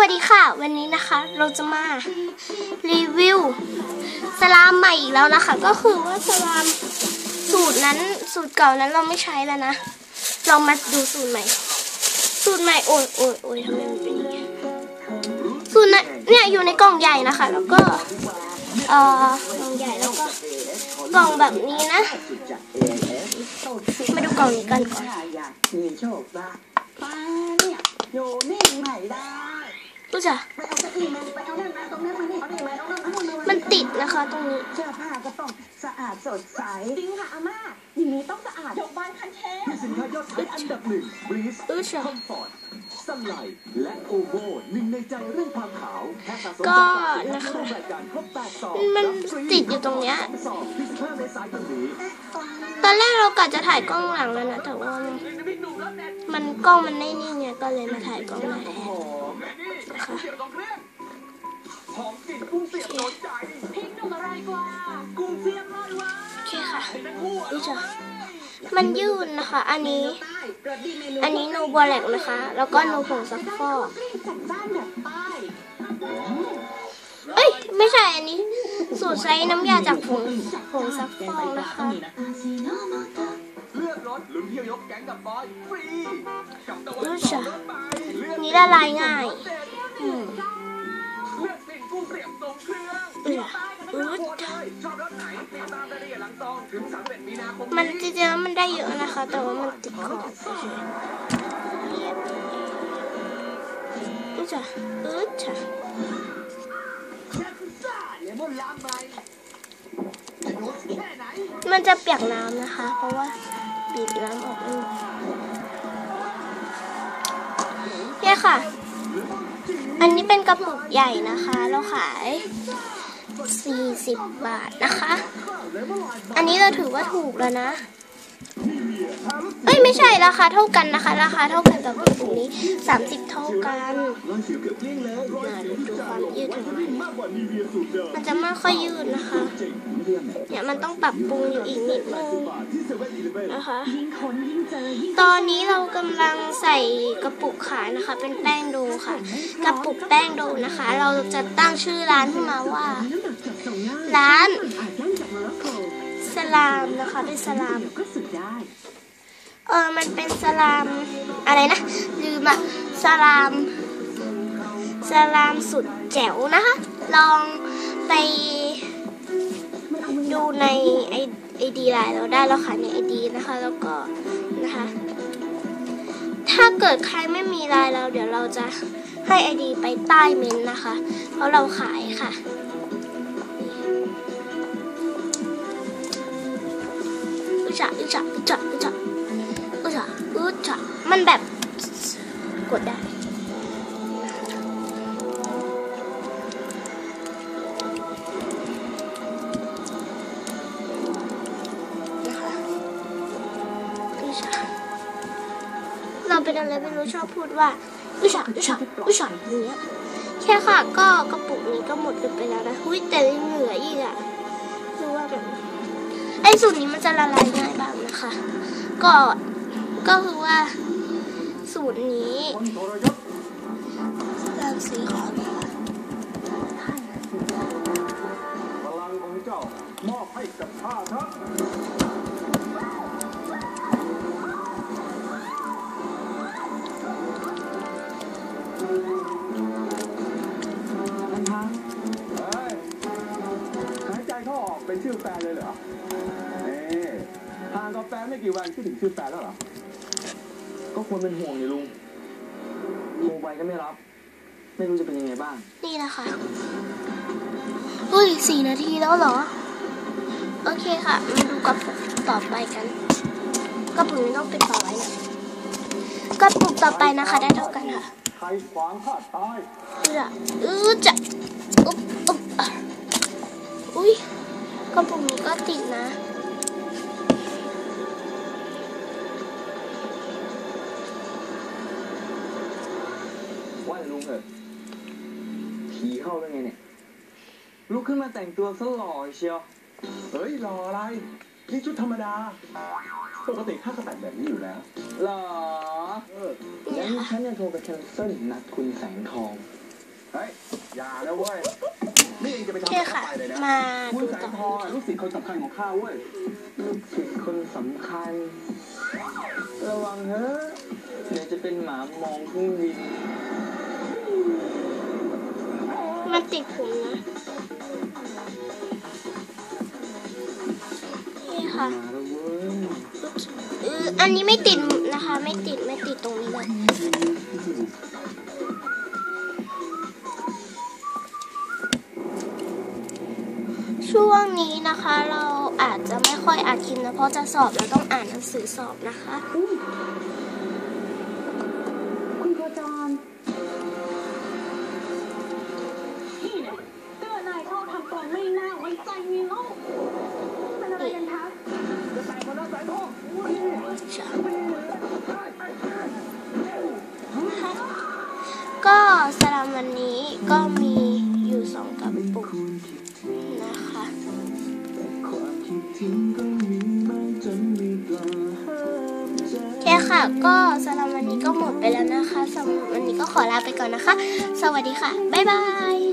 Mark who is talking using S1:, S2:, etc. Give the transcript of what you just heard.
S1: วัสดีค่ะ วันนี้นะคะเราจะมารีวิวสลามใหม่อีกแล้วนะคะ ก็คือว่าสลามสูตรนั้นสูตรเก่านั้นเราไม่ใช้แล้วนะ เรามาดูสูตรใหม่ สูตรใหม่โอ้ยโอ้ยโอ้ยทำไมมันเป็นอย่างนี้สูตรนั้นเนี่ยอยู่ในกล่องใหญ่นะคะ แล้วก็เอ่อกล่องใหญ่แล้วก็กล่องแบบนี้นะ มาดูกล่องนี้กันก่อน
S2: อยากมีโชคลาภฟ้าเนี่ยอยู่นี่ไม่ได้
S1: รู้จัก
S2: ไปเอาเก้าอี้มาไปเอานั่นมาตรงนั้นมานี่เอานี่มาเอานั่นเอานั่นมา
S1: มันติดนะคะตรงนี้
S2: เสื้อผ้าก็ต้องสะอาดสดใส
S3: จริงค่ะอาม่าอย่างนี้ต้องสะอาดยกบ้านคันเทพ
S4: สินค้ายอดขายอันดับหนึ่งบรีส
S1: รู้จัก
S4: คอมฟอร์ต ซันไลท์และโอโบหนึ่งในใจเรื่องความขาวแค่สะสม
S1: ก็
S4: สอง
S1: นะคะ
S4: ร่วมรายการครบแปดสอง
S1: มัน
S4: รับฟรี
S1: ติดอยู่ตรงเนี้ย
S4: สองที่สิบห้าเมษายนนี้
S1: ตอนแรกเรากะจะถ่ายกล้องหลังแล้วนะแต่ว่ามันมันกล้องมันไม่นิ่งไงก็เลยมาถ่ายกล้องหน้าแทนค่ะ
S4: ของกินกุ้งเสียบโดนใจ
S3: พริกหนุ่มอะไรกว่า
S4: กุ้งเสียบร้อยว่า
S1: โอเคค่ะรู้จัก มันยืดนะคะ อันนี้ อันนี้โนบอลแลกนะคะ แล้วก็โนผงซักฟอก
S3: จัดจ้านแบบใต้
S1: เอ้ย ไม่ใช่อันนี้ สูตรใช้น้ำยาจากผงผงซักฟอกนะคะ
S4: เลือกรถลุ้นเที่ยวยกแก๊งกับฟอยฟรีกับตะวัน
S1: รู้จัก
S4: เลือก
S1: นี่ละลายง่ายอืม
S4: เลือกสิ่งกุ้งเสียบทรงเครื่อง
S1: เอออืด
S4: ชอบรถไหนติดตามรายละเอียดหลังซองถึง31มีนาคม
S1: มันจริงๆมันได้เยอะนะคะ แต่ว่ามันติดขอบรู้จักรู้จัก
S4: เลมอนลามใบแค่ไหน
S1: มันจะเปียกน้ำนะคะ เพราะว่าบีบน้ำออกไม่หมดเนี่ยค่ะ อันนี้เป็นกระปุกใหญ่นะคะ เราขาย 40 บาทนะคะ อันนี้เราถือว่าถูกแล้วนะ เอ้ยไม่ใช่ราคาเท่ากันนะคะ ราคาเท่ากันกับกระปุกนี้ 30 เท่ากัน
S4: ร้อยสิวเกือบเกลี้ยงแล้ว
S1: มาดูความยืดของมัน
S4: มากกว่านีเวียสูตรเดิม
S1: มันจะไม่ค่อยยืดนะคะ
S4: เนี่
S1: ยมันต้องปรับปรุงอยู่อีกนิดนึง
S4: นะ
S1: คะตอนนี้เรากำลังใส่กระปุกขายนะคะ เป็นแป้งโดค่ะ กระปุกแป้งโดนะคะ เราจะตั้งชื่อร้านขึ้นมาว่า ร้านสลามนะคะเป็นสลาม
S3: ก็สุดได้
S1: เออมันเป็นสลามอะไรนะลืมอะสลามสลามสุดแจ๋วนะคะ ลองไปดูในไอไอดีไลน์เราได้แล้วค่ะในไอดีนะคะ แล้วก็นะคะ ถ้าเกิดใครไม่มีไลน์เราเดี๋ยวเราจะให้ไอดีไปใต้เมนนะคะ เพราะเราขายค่ะอึจะอึจะอึจะอึจะอึจะอึจะ มันแบบกดได้นะคะอึจะเราเป็นอะไรไม่รู้ชอบพูดว่าอึจะอึจะอึจะอย่างเงี้ยแค่ค่ะก็กระปุกนี้ก็หมดกันไปแล้วนะหุ้ยแต่เหลืออีกอะคือว่าแบบไอ้สูตรนี้มันจะละลายง่ายบ้างนะคะ ก็ก็คือว่า สูตรนี้
S4: คนทรยศ
S1: เริ่มสีขาวนะคะ
S4: พลังของเจ้ามอบให้กับข้าเถอะ
S2: ท่านคะ
S4: เฮ้ยหายใจเข้าออกเป็นชื่อแฟนเลยเหรอเอ๊ะห่างกับแฟนไม่กี่วันคิดถึงชื่อแฟนแล้วเหรอ
S5: ก็ควรเป็นห่วงนี่ลุงโทรไปก็ไม่รับ ไม่รู้จะเป็นยังไงบ้าง
S1: นี่นะคะเฮ้ยสี่นาทีแล้วเหรอ โอเคค่ะ มาดูกระปุกต่อไปกันกระปุกนี้ต้องเป็นต่อไว้นะกระปุกต่อไปนะคะ ได้เท่ากันค่ะ
S4: ใครขวางข้าตาย
S1: อือจะอือจะอุ๊บอุ๊บอะอุ้ยกระปุกนี้ก็ติดนะ
S5: ว่าแต่ลุงเถอะผีเข้าได้ไงเนี่ย ลุกขึ้นมาแต่งตัวซะหล่อเชียว
S4: เฮ้ยรออะไร นี่ชุดธรรมดา ปกติข้าก็แต่งแบบนี้อยู่แล้ว
S5: หรอ
S4: เออ
S5: งั้นฉันจะโทรไปแคนเซิลนัดคุณแสงทอง
S4: เฮ้ย อย่านะเว้ย นี่เองจะไป
S1: โอ
S4: ทำ
S1: เค
S4: อะไร
S1: ค่ะ
S4: ไปเลยนะ
S1: มา
S4: คุณ
S1: ดู
S4: แส
S1: ต่อง
S4: ทองอะลูกศิษย์คนสำคัญของข้าเว้ย
S5: ลูกศิษย์คนสำคัญ ระวังเถอะเดี๋ยวจะเป็นหมามองเครื่องบิน
S1: มันติดผมนะนี่ค่ะ
S5: มาแล้วเว้ย
S1: เอออันนี้ไม่ติดนะคะ ไม่ติดไม่ติดตรงนี้เลยช่วงนี้นะคะเราอาจจะไม่ค่อยอ่านคลิปนะเพราะจะสอบแล้วต้องอ่านหนังสือสอบนะคะ ก็สำหรับวันนี้ก็มีอยู่สองกระปุกนะคะ
S5: ความคิดถึงก็มีมากจนไม่กล้าห้ามใจ
S1: โอเคค่ะ ก็สำหรับวันนี้ก็หมดไปแล้วนะคะสำหรับวันนี้ก็ขอลาไปก่อนนะคะ สวัสดีค่ะ บ๊ายบาย